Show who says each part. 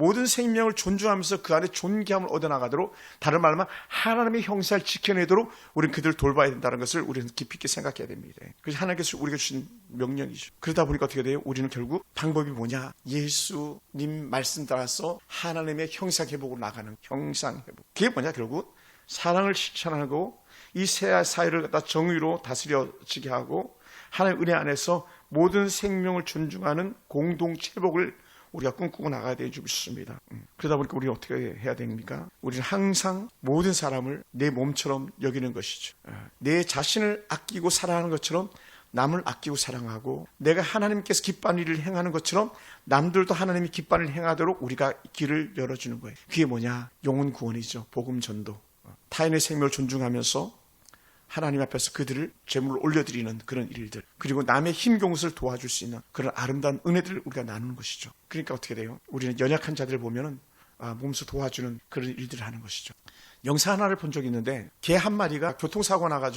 Speaker 1: 모든 생명을 존중하면서 그 안에 존귀함을 얻어나가도록 다른 말로 하나님의 형상을 지켜내도록 우리는 그들을 돌봐야 된다는 것을 우리는 깊이 있게 생각해야 됩니다. 그래서 하나님께서 우리가 주신 명령이죠. 그러다 보니까 어떻게 돼요? 우리는 결국 방법이 뭐냐? 예수님 말씀 따라서 하나님의 형상 회복으로 나가는 형상 회복. 그게 뭐냐 결국 사랑을 실천하고 이새 사회를 갖다 정의로 다스려지게 하고 하나님 은혜 안에서 모든 생명을 존중하는 공동체 회복을 우리가 꿈꾸고 나가야 되는 줄 믿습니다. 음. 그러다 보니까 우리는 어떻게 해야 됩니까? 우리는 항상 모든 사람을 내 몸처럼 여기는 것이죠. 어, 내 자신을 아끼고 사랑하는 것처럼 남을 아끼고 사랑하고 내가 하나님께서 기뻐하는 일을 행하는 것처럼 남들도 하나님이 기뻐하는 행하도록 우리가 길을 열어주는 거예요. 그게 뭐냐? 영혼 구원이죠. 복음 전도. 어, 타인의 생명을 존중하면서 하나님 앞에서 그들을 제물로 올려드리는 그런 일들 그리고 남의 힘겨웃을 도와줄 수 있는 그런 아름다운 은혜들을 우리가 나누는 것이죠. 그러니까 어떻게 돼요? 우리는 연약한 자들을 보면은 아, 몸소 도와주는 그런 일들을 하는 것이죠. 영상 하나를 본 적이 있는데 개 한 마리가 교통사고 나가지고